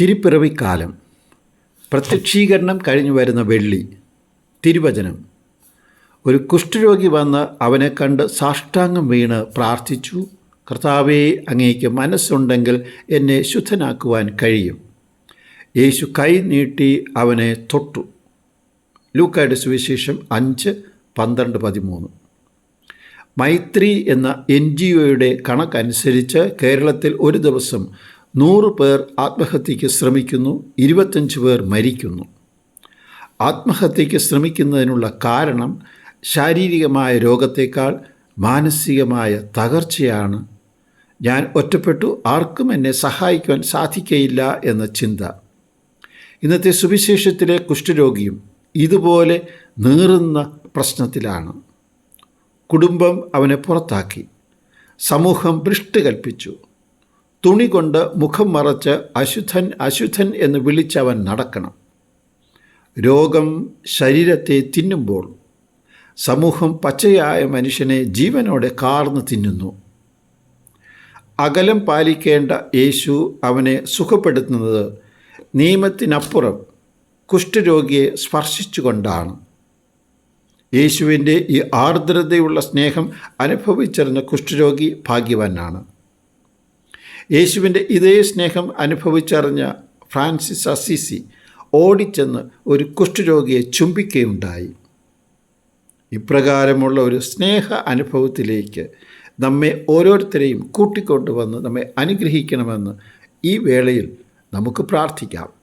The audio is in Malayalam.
തിരുപ്പിറവിക്കാലം. പ്രത്യക്ഷീകരണം കഴിഞ്ഞു വരുന്ന വെള്ളി തിരുവചനം. ഒരു കുഷ്ഠരോഗി വന്ന് അവനെ കണ്ട് സാഷ്ടാംഗം വീണ് പ്രാർത്ഥിച്ചു കർത്താവേ അങ്ങേക്ക് മനസ്സുണ്ടെങ്കിൽ എന്നെ ശുദ്ധനാക്കുവാൻ കഴിയും. യേശു കൈ നീട്ടി അവനെ തൊട്ടു. ലൂക്കായുടെ സുവിശേഷം അഞ്ച് പന്ത്രണ്ട് പതിമൂന്ന്. മൈത്രി എന്ന എൻ ജി ഒയുടെ കണക്കനുസരിച്ച് കേരളത്തിൽ ഒരു ദിവസം നൂറ് പേർ ആത്മഹത്യയ്ക്ക് ശ്രമിക്കുന്നു ഇരുപത്തഞ്ച് പേർ മരിക്കുന്നു. ആത്മഹത്യയ്ക്ക് ശ്രമിക്കുന്നതിനുള്ള കാരണം ശാരീരികമായ രോഗത്തേക്കാൾ മാനസികമായ തകർച്ചയാണ്. ഞാൻ ഒറ്റപ്പെട്ടു ആർക്കും എന്നെ സഹായിക്കുവാൻ സാധിക്കയില്ല എന്ന ചിന്ത. ഇന്നത്തെ സുവിശേഷത്തിലെ കുഷ്ഠരോഗിയും ഇതുപോലെ നീറുന്ന പ്രശ്നത്തിലാണ്. കുടുംബം അവനെ പുറത്താക്കി. സമൂഹം ഭ്രഷ്ട് കൽപ്പിച്ചു. തുണി കൊണ്ട് മുഖം മറച്ച് അശുദ്ധൻ അശുദ്ധൻ എന്ന് വിളിച്ചവൻ നടക്കണം. രോഗം ശരീരത്തെ തിന്നുമ്പോൾ സമൂഹം പച്ചയായ മനുഷ്യനെ ജീവനോടെ കാർന്ന് തിന്നുന്നു. അകലം പാലിക്കേണ്ട യേശു അവനെ സുഖപ്പെടുത്തുന്നത് നിയമത്തിനപ്പുറം കുഷ്ഠരോഗിയെ സ്പർശിച്ചുകൊണ്ടാണ്. യേശുവിന്റെ ഈ ആർദ്രതയുള്ള സ്നേഹം അനുഭവിച്ചിരുന്ന കുഷ്ഠരോഗി ഭാഗ്യവാനാണ്. യേശുവിന്റെ ഇതേ സ്നേഹം അനുഭവിച്ചറിഞ്ഞ ഫ്രാൻസിസ് അസീസി ഓടിച്ചെന്ന് ഒരു കുഷ്ഠരോഗിയെ ചുംബിക്കുകയുണ്ടായി. ഇപ്രകാരമുള്ള ഒരു സ്നേഹ അനുഭവത്തിലേക്ക് നമ്മെ ഓരോരുത്തരെയും കൂട്ടിക്കൊണ്ടുവന്ന് നമ്മെ അനുഗ്രഹിക്കണമെന്ന് ഈ വേളയിൽ നമുക്ക് പ്രാർത്ഥിക്കാം.